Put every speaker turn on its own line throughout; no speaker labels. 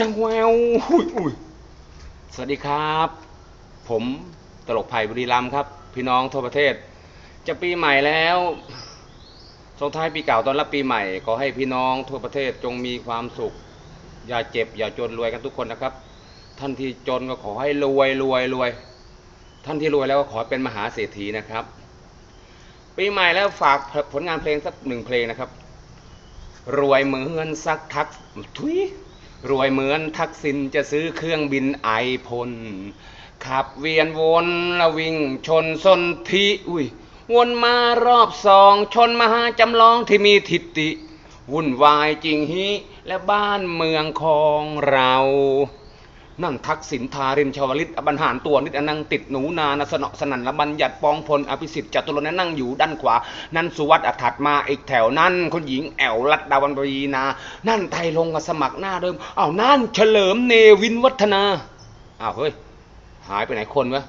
จังแววอุ้ยอุ้ยสวัสดีครับ ผมตลกไผ่บุรีรัมย์ครับ พี่น้องทั่วประเทศ จะปีใหม่แล้วส่งท้ายปีเก่าตอนรับปีใหม่ขอให้พี่น้องทั่วประเทศจงมีความสุข อย่าเจ็บ อย่าจนรวยกันทุกคนนะครับ ท่านที่จนก็ขอให้รวยรวยรวย ท่านที่รวยแล้วก็ขอเป็นมหาเศรษฐีนะครับ ปีใหม่แล้วฝากผลงานเพลงสักหนึ่งเพลงนะครับ รวยเหมือนสักทักทุย รวยเหมือนทักษิณจะซื้อเครื่องบินไอพล ขับเวียนวนละวิ่งชนสนธิอุ้ยวนมารอบสองชนมหาจำลองที่มีทิฏฐิวุ่นวายจริงฮิและบ้านเมืองของเรา นั่นทักษิณทารินชาวลิตอบรรหารตัวนิดอนังติดหนูนานสนอสนันละบัญญัติปองพลอภิสิทธิ์จตุรนนั่งอยู่ด้านขวา นั่นสุวัสดิ์อัถัดมาอีกแถวนั่นคนหญิงแอวรัตดาวันปรีนา นั่นไทยลงสมัครหน้าเดิมอ้าวนั่นเฉลิมเนวินวัฒนาอ้าวเฮ้ยหายไปไหนคนวะ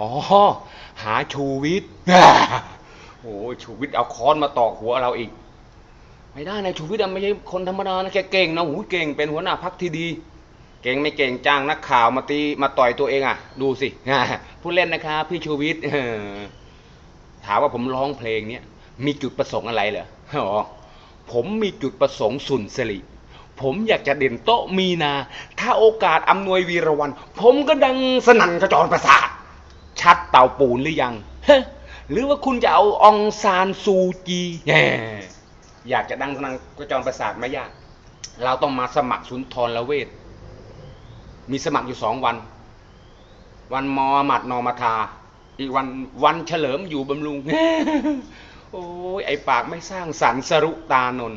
อ๋อหาชูวิทย์โอ้ชูวิทย์เอาค้อนมาตอกหัวเราอีก ไม่ได้นะชูวิทย์ไม่ใช่คนธรรมดานะแกเก่งนะหูเก่งเป็นหัวหน้าพักที่ดี เก่งไม่เก่งจ้างนักข่าวมาตีมาต่อยตัวเองอะ ดูสิพูดเล่นนะครับพี่ชูวิทย์ถามว่าผมร้องเพลงเนี้ยมีจุดประสงค์อะไรเหรออ๋อผมมีจุดประสงค์สุนทรีผมอยากจะเด่นโต๊ะมีนา ถ้าโอกาสอำนวยวีรวัน ผมก็ดังสนั่นกระจรประสาท ชัดเต่าปูนหรือยัง หรือว่าคุณจะเอาองซานซูจีแอยากจะดังสนั่นกระจรประสาทไม่ยาก เราต้องมาสมัครสุนทรละเวท มีสมัครอยู่สองวัน วันมอหมัดนอมาทา อีกวันวันเฉลิมอยู่บำรุง โอ้ยไอปากไม่สร้างสรรค์สรุตานน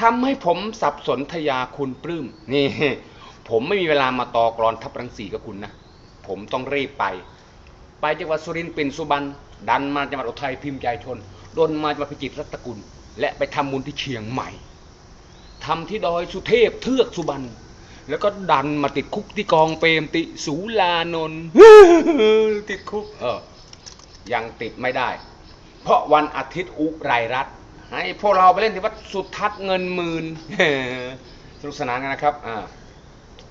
ทำให้ผมสับสนทยาคุณปลื้มนี่ ผมไม่มีเวลามาตอกรอนทับรังสีกับคุณนะ ผมต้องรีบไป ไปจังหวัดสุรินทร์เป็นสุบรรณดันมาจังหวัดอุทัยพิมพ์ใจชนดนมาจังหวัดพิจิตรรัตกุล และไปทำบุญที่เชียงใหม่ทำที่ดอยสุเทพเทือกสุบรรณ แล้วก็ดันมาติดคุกที่กองเปรมติสูลานนท์ติดคุก เออ ยังติดไม่ได้ เพราะวันอาทิตย์อุไรรัตน์ให้พวกเราไปเล่นที่วัดสุทัศน์เงินหมื่นสนุกสนานกันนะครับ อ่า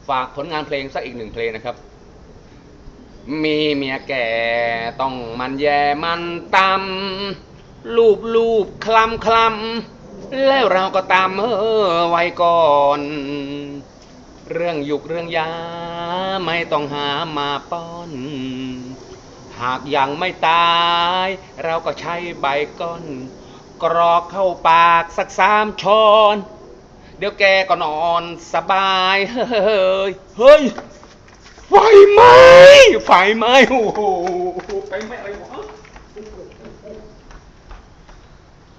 ฝากผลงานเพลงสักอีกหนึ่งเพลงนะครับ มีเมียแก่ต้องมันแย่มันตำลูบลูบคลำคลำแล้วเราก็ตามเออไว้ก่อน เรื่องยุกเรื่องยา ไม่ต้องหามาป้อน หากยังไม่ตาย เราก็ใช้ใบก้อน กรอกเข้าปากสักสามช้อน เดี๋ยวแกก็นอนสบาย เฮ้ย เฮ้ย ไฟไหม้ไฟไหม้โอ้โหไฟไหม้อะไรวะ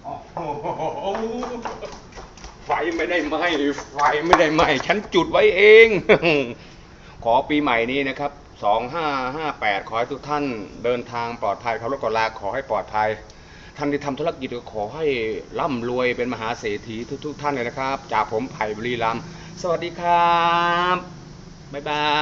โอ้โห ไฟไม่ได้ไหม้ไฟไม่ได้ไหม้ฉันจุดไว้เอง ขอปีใหม่นี้นะครับ2558ขอให้ทุกท่านเดินทางปลอดภัยขับรถกลาขอให้ปลอดภัย ท่านที่ทำธุรกิจก็ขอให้ร่ำรวยเป็นมหาเศรษฐีทุก ๆ ท่านเลยนะครับ จากผมไผ่บรีรัมสวัสดีครับ บ๊ายบาย